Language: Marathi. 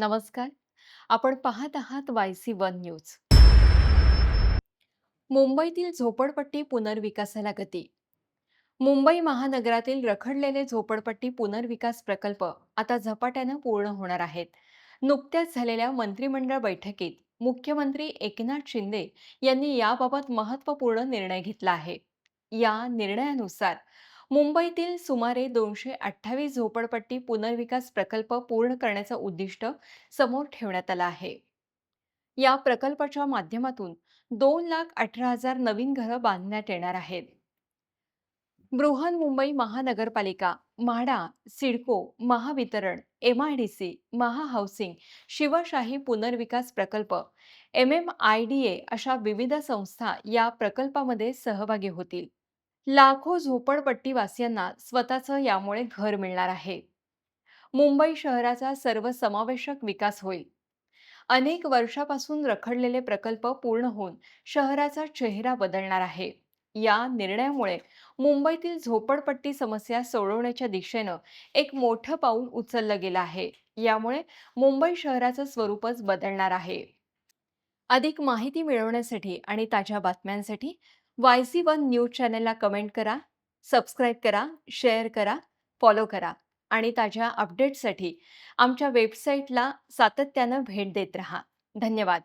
नमस्कार. आपण पाहत आहात वाय सी वन न्यूज. मुंबईतील झोपडपट्टी पुनर्विकासाला गती. मुंबई महानगरातील रखडलेले झोपडपट्टी पुनर्विकास प्रकल्प आता झपाट्यानं पूर्ण होणार आहेत. नुकत्याच झालेल्या मंत्रिमंडळ बैठकीत मुख्यमंत्री एकनाथ शिंदे यांनी याबाबत महत्त्वपूर्ण निर्णय घेतला आहे. या निर्णयानुसार मुंबईतील सुमारे दोनशे अठ्ठावीस झोपडपट्टी पुनर्विकास प्रकल्प पूर्ण करण्याचं उद्दिष्ट समोर ठेवण्यात आलं आहे. या प्रकल्पाच्या माध्यमातून दोन लाख अठरा हजार नवीन घरं बांधण्यात येणार आहेत. बृहन्मुंबई महानगरपालिका MHADA CIDCO Mahavitaran M I D C Mahahousing Shivshahi पुनर्विकास प्रकल्प M M I D A अशा विविध संस्था या प्रकल्पामध्ये सहभागी होतील. लाखो झोपडपट्टीवासियांना स्वतःचं यामुळे घर मिळणार आहे. मुंबई शहराचा सर्वसमावेशक विकास होईल. अनेक वर्षापासून रखडलेले प्रकल्प पूर्ण होऊन शहराचा चेहरा बदलणार आहे. या निर्णयामुळे मुंबईतील झोपडपट्टी समस्या सोडवण्याच्या दिशेनं एक मोठं पाऊल उचललं गेलं आहे. यामुळे मुंबई शहराचं स्वरूपच बदलणार आहे. अधिक माहिती मिळवण्यासाठी आणि ताज्या बातम्यांसाठी वाय सी वन न्यूज चॅनलला कमेंट करा सबस्क्राईब करा शेअर करा फॉलो करा आणि ताज्या अपडेट्ससाठी आमच्या वेबसाईटला सातत्यानं भेट देत राहा. धन्यवाद.